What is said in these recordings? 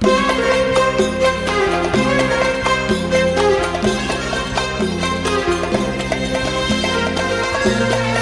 Thank you.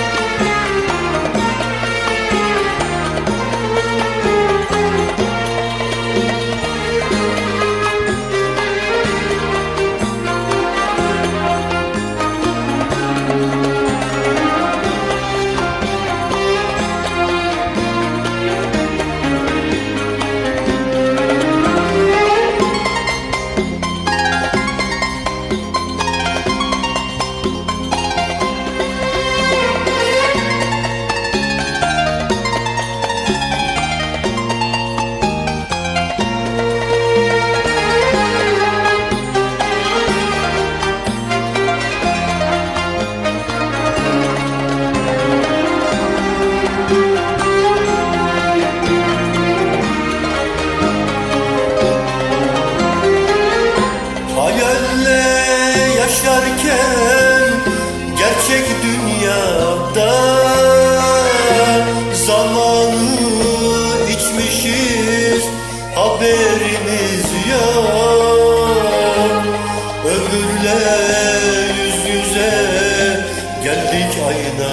Geldik aynada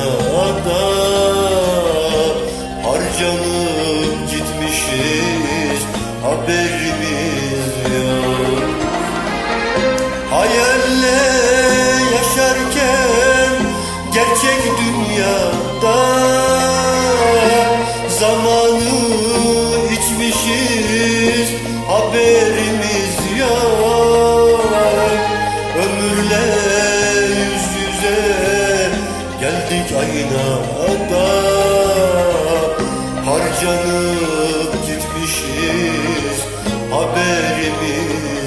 Harcanıp gitmişiz haberimiz yok. Hayalle yaşarken gerçek dünyada Zamanı içmişiz haberimiz haberimiz